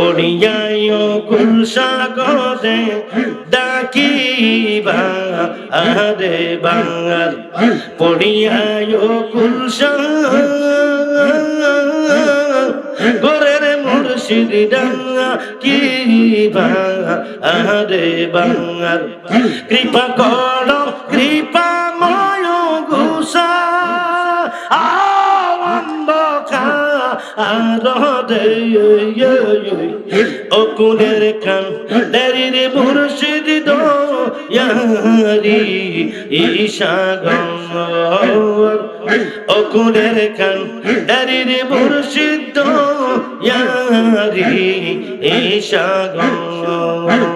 পড়িয়ায় কুলসাগরে ডাকিবা আরে বাঙাল। পড়িয়ায় কুলসা গোরের মুর্শিদ ডাঙ্গা কি আরে বাঙাল। কৃপা কর, কৃপা আরে অকুলের খান দেরির মুর্শিদ দোয়ারি ঈশা গঙ্গর অকুলের খান দেরির মুর্শিদ দোয়ারি Isha গঙ্গর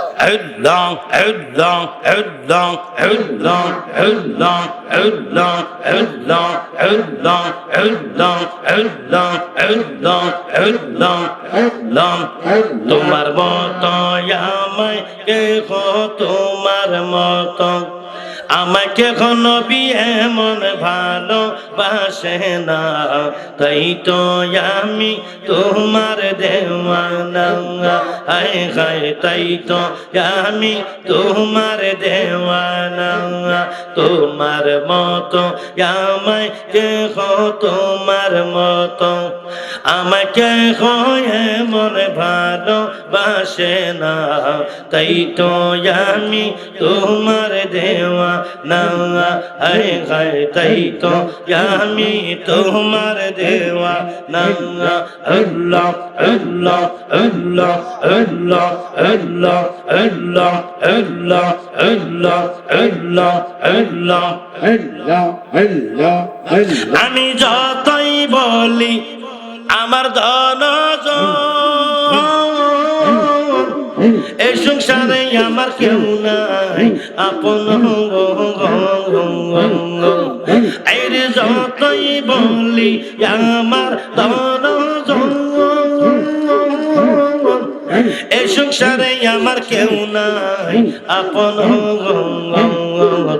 long, out long, out long, out long, out long, out long, out long, তোমার মতো আমায় কে তোমার মতো আমাকে নবী এমন ভালো বাসে না। তাই তো আমি তোমার দেওয়ানা। হায় হায়, তাই তো আমি তোমার দেওয়ানা। তোমার মতো আমায় কে তোমার মতো আমাকে এমন ভালো বাসে না। তাই তো আমি তোমার দেওয়া না হায় হায় তাই তো আমি তোমার দেওয়া না আল্লাহ আল্লাহ আল্লাহ আল্লাহ আমি যতই বলি আমার ধন এ সংসারে আমার কেউ নাই। আপন এর যতই বলি আমার ধন সংসারে আমার কেউ নাই। আপন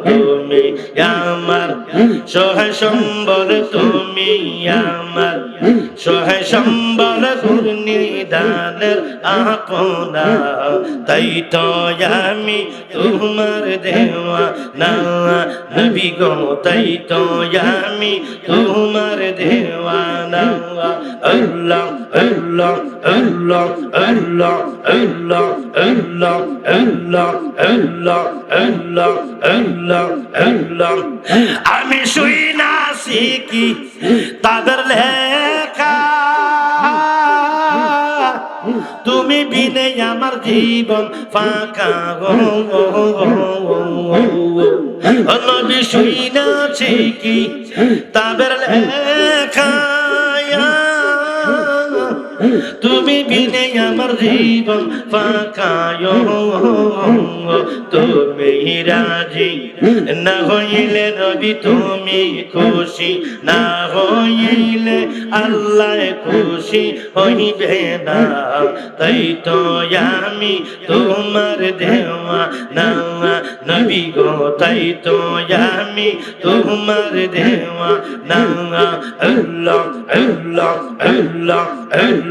তুমি আমার। সহায় সম্বল তুমি আমার। সহায় সম্বল ঘূর্ণিদানের আপনা। তাই তো আমি তোমার দেওয়া না নবী গো, তাই তো আমি তোমার দেওয়া না আল্লাহ আল্লাহ আল্লাহ আল্লাহ আল্লাহ আল্লাহ আল্লাহ আল্লাহ আল্লাহ আল্লাহ আল্লাহ আমি শুই না শিখি তাদের লেখা। তুমি বিনে আমার জীবন ফাঁকা। গো নবী শুই না শিখি তাদের লেখা। তুমি বিনে আমার জীবন ফাঁকায়। তুমি রাজি না হইলে নবী তুমি খুশি, না হইলে আল্লাহ খুশি হইবে না। তাই তো আমি তোমার দেওয়া না নবী গো, তাই তো আমি তোমার দেওয়া না আল্লাহ আল্লাহ আল্লাহ আল্লাহ।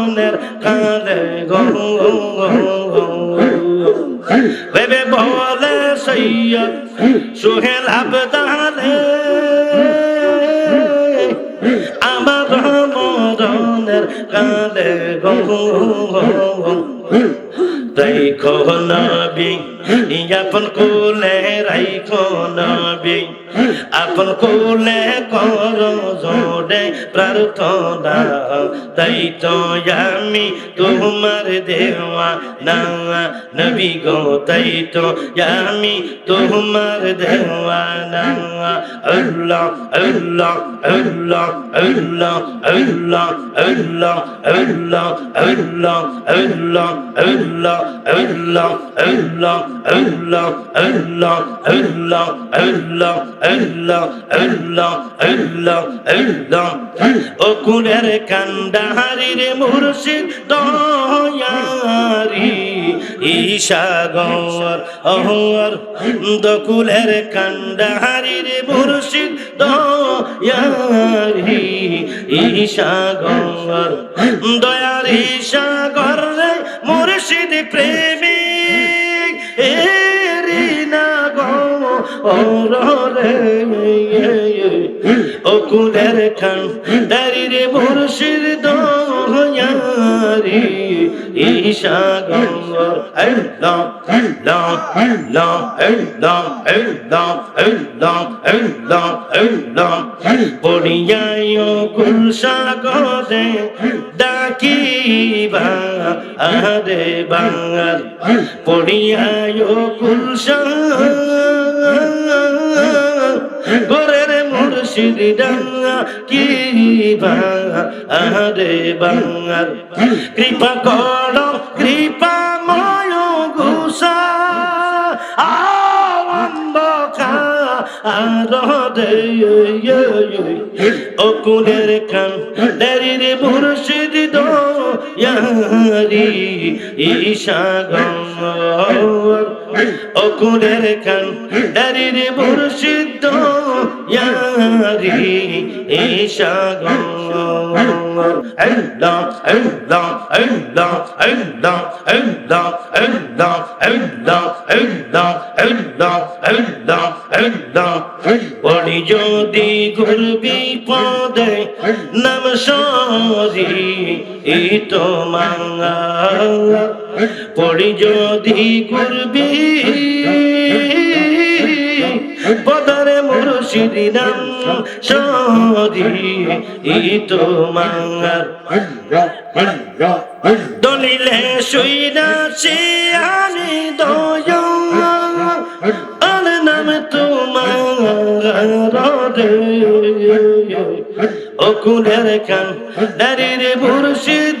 তাই কহনাবি আপন কুলে রাইখো নবী আপন কোলে কর জোড়ে প্রার্থনা তাই তো আমি তোমার দেওয়া না নবী গো তাই তো আমি তোমার দেওয়া না আল্লাহ আল্লাহ আল্লাহ আল্লাহ আল্লাহ আল্লাহ আল্লাহ আল্লাহ আল্লাহ আল্লাহ আল্লাহ আল্লাহ আল্লাহ আল্লাহ আল্লাহ আল্লাহ আল্লাহ আল্লাহ কান্ডাহারির মুর্শিদ দয়ারি, ঈশা গৌর অহর দকুলের কান্ডাহারির মুর্শিদ দয়ারি, ঈশা গৌর দয়ার ঈশা গর মুর্শিদ প্রেমিক Ei! ওরে ও কুলের খান, দারির মুর্শিদ দয়ারি ঈশা গঙ্গর আল্লাহ আল্লাহ আল্লাহ আল্লাহ আল্লাহ আল্লাহ আল্লাহ আল্লাহ পড়িয়ায় কুলসা করে ডাকিবা আরে বাঙাল। পড়িয়ায় কুলসা গোরের মুর্শিদ ডাঙ্গা, কি আরে বাঙাল কৃপা কর, কৃপা ময় গুসা আরে ও কুলের খান দারির মুর্শিদ ইয়ারি ঈশা গঙ্গর ও কুলের খান দারির মুর্শিদ ইয়ারি ঈশা গঙ্গর আল্লাহ আল্লাহ আল্লাহ আল্লাহ আল্লাহ আল্লাহ আল্লাহ আল্লাহ আল্লাহ আল্লাহ আল্লাহ পড়ি যদি ঘুরবি পদে নাম সরি এই তো মাঙ্গা পড়ি যদি করবি, বদরে মুরশিদি নাম সরি তোমার দলিলে শুইনা সে আমি আর নাম তোমার অকুলের কান দারির মুরশিদ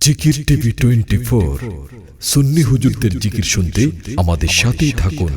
জিকির টিভি টোয়েন্টি ফোর। সুন্নি হুজুরদের জিকির শুনতে আমাদের সাথেই থাকুন।